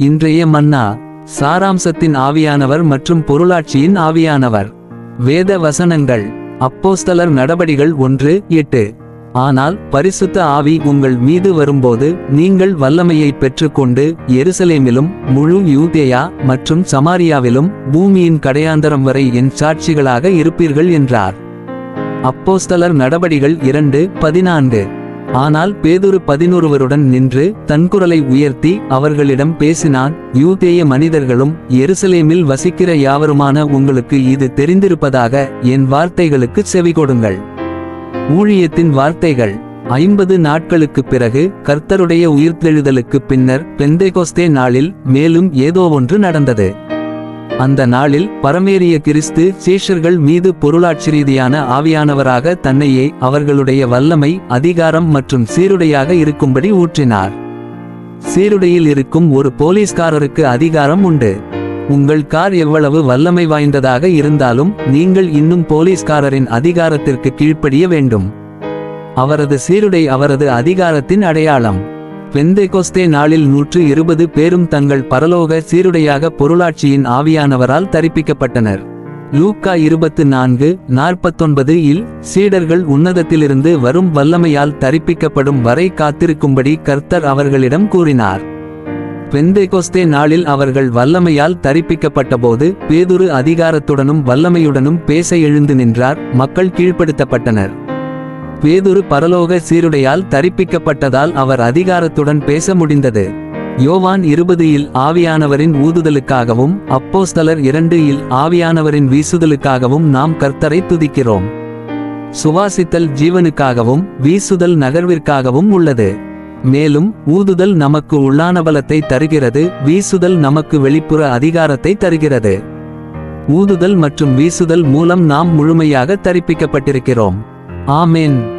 இன்றைய மன்னா சாராம்சத்தின் ஆவியானவர் மற்றும் பொருளாட்சியின் ஆவியானவர். வேத வசனங்கள் அப்போஸ்தலர் நடபடிகள் ஒன்று எட்டு. ஆனால் பரிசுத்த ஆவி உங்கள் மீது வரும்போது நீங்கள் வல்லமையை பெற்றுக்கொண்டு எருசலேமிலும் முழு யூதேயா மற்றும் சமாரியாவிலும் பூமியின் கடையாந்தரம் வரை என் சாட்சிகளாக இருப்பீர்கள் என்றார். அப்போஸ்தலர் நடபடிகள் இரண்டு பதினான்கு. ஆனால் பேதுரு பதினொருவருடன் நின்று தன் குரலை உயர்த்தி அவர்களிடம் பேசினான் யூதேய மனிதர்களும் எருசலேமில் வசிக்கிற யாவருமான உங்களுக்கு இது தெரிந்திருப்பதாக என் வார்த்தைகளுக்கு செவிகொடுங்கள் ஊழியத்தின் வார்த்தைகள் ஐம்பது நாட்களுக்குப் பிறகு கர்த்தருடைய உயிர்த்தெழுதலுக்குப் பின்னர் பெந்தைகோஸ்தே நாளில் மேலும் ஏதோ ஒன்று நடந்தது. அந்த நாளில் பரமேறிய கிறிஸ்து சேஷர்கள் மீது பொருளாட்சி ரீதியான ஆவியானவராக தன்னையே அவர்களுடைய வல்லமை அதிகாரம் மற்றும் சீருடையாக இருக்கும்படி ஊற்றினார். சீருடையில் இருக்கும் ஒரு போலீஸ்காரருக்கு அதிகாரம் உண்டு. உங்கள் கார் எவ்வளவு வல்லமை வாய்ந்ததாக இருந்தாலும் நீங்கள் இன்னும் போலீஸ்காரரின் அதிகாரத்திற்கு கீழ்ப்படிய வேண்டும். அவரது சீருடை அவரது அதிகாரத்தின் அடையாளம். பெந்தைகோஸ்தே நாளில் நூற்று இருபது பேரும் தங்கள் பரலோக சீருடையாக பொருளாட்சியின் ஆவியானவரால் தரிப்பிக்கப்பட்டனர். லூக்கா இருபத்து நான்கு நாற்பத்தொன்பது இல் சீடர்கள் உன்னதத்திலிருந்து வரும் வல்லமையால் தரிப்பிக்கப்படும் வரை காத்திருக்கும்படி கர்த்தர் அவர்களிடம் கூறினார். பெந்தைகோஸ்தே நாளில் அவர்கள் வல்லமையால் தரிப்பிக்கப்பட்டபோது பேதுரு அதிகாரத்துடனும் வல்லமையுடனும் பேச எழுந்து நின்றார் மக்கள் கீழ்ப்படுத்தப்பட்டனர். பேதுரு பரலோக சீருடையால் தரிப்பிக்கப்பட்டதால் அவர் அதிகாரத்துடன் பேச முடிந்தது. யோவான் இருபதில் ஆவியானவரின் ஊதுதலுக்காகவும் அப்போஸ்தலர் இரண்டு இல் ஆவியானவரின் வீசுதலுக்காகவும் நாம் கர்த்தரை துதிக்கிறோம். சுவாசித்தல் ஜீவனுக்காகவும் வீசுதல் நகர்விற்காகவும் உள்ளது. மேலும் ஊதுதல் நமக்கு உள்ளான பலத்தை தருகிறது வீசுதல் நமக்கு வெளிப்புற அதிகாரத்தை தருகிறது. ஊதுதல் மற்றும் வீசுதல் மூலம் நாம் முழுமையாக தரிப்பிக்கப்பட்டிருக்கிறோம். ஆமேன்.